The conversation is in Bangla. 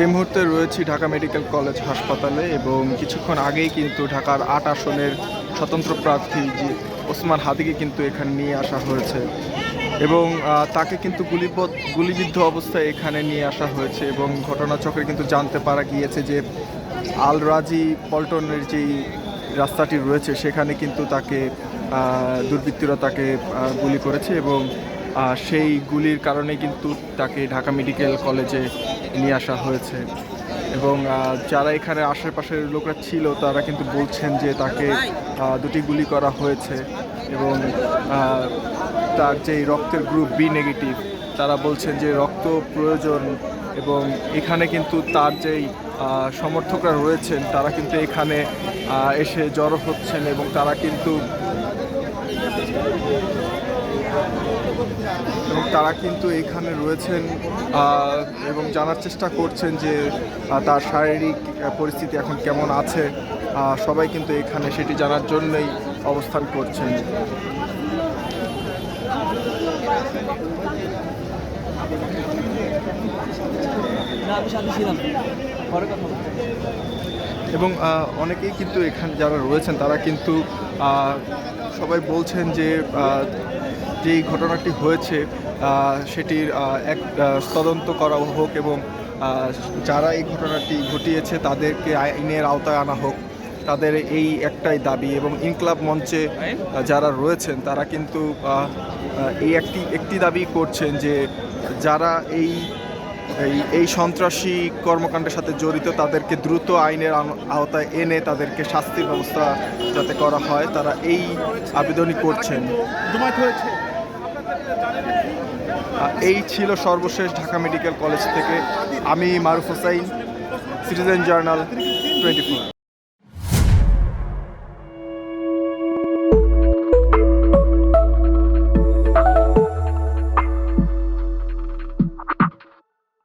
এই মুহূর্তে রয়েছি ঢাকা মেডিকেল কলেজ হাসপাতালে এবং কিছুক্ষণ আগেই কিন্তু ঢাকার আট আসনের স্বতন্ত্র প্রার্থী যে ওসমান হাদিকে কিন্তু এখানে নিয়ে আসা হয়েছে। এবং তাকে কিন্তু গুলিবদ্ধ গুলিবিদ্ধ অবস্থায় এখানে নিয়ে আসা হয়েছে এবং ঘটনাচক্রে কিন্তু জানতে পারা গিয়েছে যে আল রাজি পল্টনের যেই রাস্তাটি রয়েছে, সেখানে কিন্তু তাকে দুর্বৃত্তরা তাকে গুলি করেছে এবং সেই গুলির কারণে কিন্তু তাকে ঢাকা মেডিকেল কলেজে নিয়ে আসা হয়েছে। এবং যারা এখানে আশেপাশের লোকরা ছিল, তারা কিন্তু বলছেন যে তাকে দুটি গুলি করা হয়েছে। এবং তার যেই রক্তের গ্রুপ বি নেগেটিভ তারা বলছেন যে রক্ত প্রয়োজন এবং এখানে কিন্তু তার যেই সমর্থকরা রয়েছেন, তারা কিন্তু এখানে এসে জড়ো হচ্ছেন এবং তারা কিন্তু এবং তারা কিন্তু এখানে রয়েছেন এবং জানার চেষ্টা করছেন যে তার শারীরিক পরিস্থিতি এখন কেমন আছে সবাই কিন্তু এখানে সেটি জানার জন্যই অবস্থান করছেন। এবং অনেকেই কিন্তু এখানে যারা রয়েছেন, তারা কিন্তু সবাই বলছেন যে যেই ঘটনাটি হয়েছে সেটির এক তদন্ত করা হোক এবং যারা এই ঘটনাটি ঘটিয়েছে তাদেরকে আইনের আওতায় আনা হোক। তাদের এই একটাই দাবি এবং ইনকলাব মঞ্চে যারা রয়েছেন তারা কিন্তু এই একটি একটি দাবি করছেন যে, যারা এই এই এই সন্ত্রাসী কর্মকাণ্ডের সাথে জড়িত তাদেরকে দ্রুত আইনের আওতায় এনে তাদেরকে শাস্তির ব্যবস্থা যাতে করা হয় তারা এই আবেদনই করছেন। এই ছিল সর্বশেষ ঢাকা মেডিকেল কলেজ থেকে আমি Maruf Hossain citizen journal twenty four.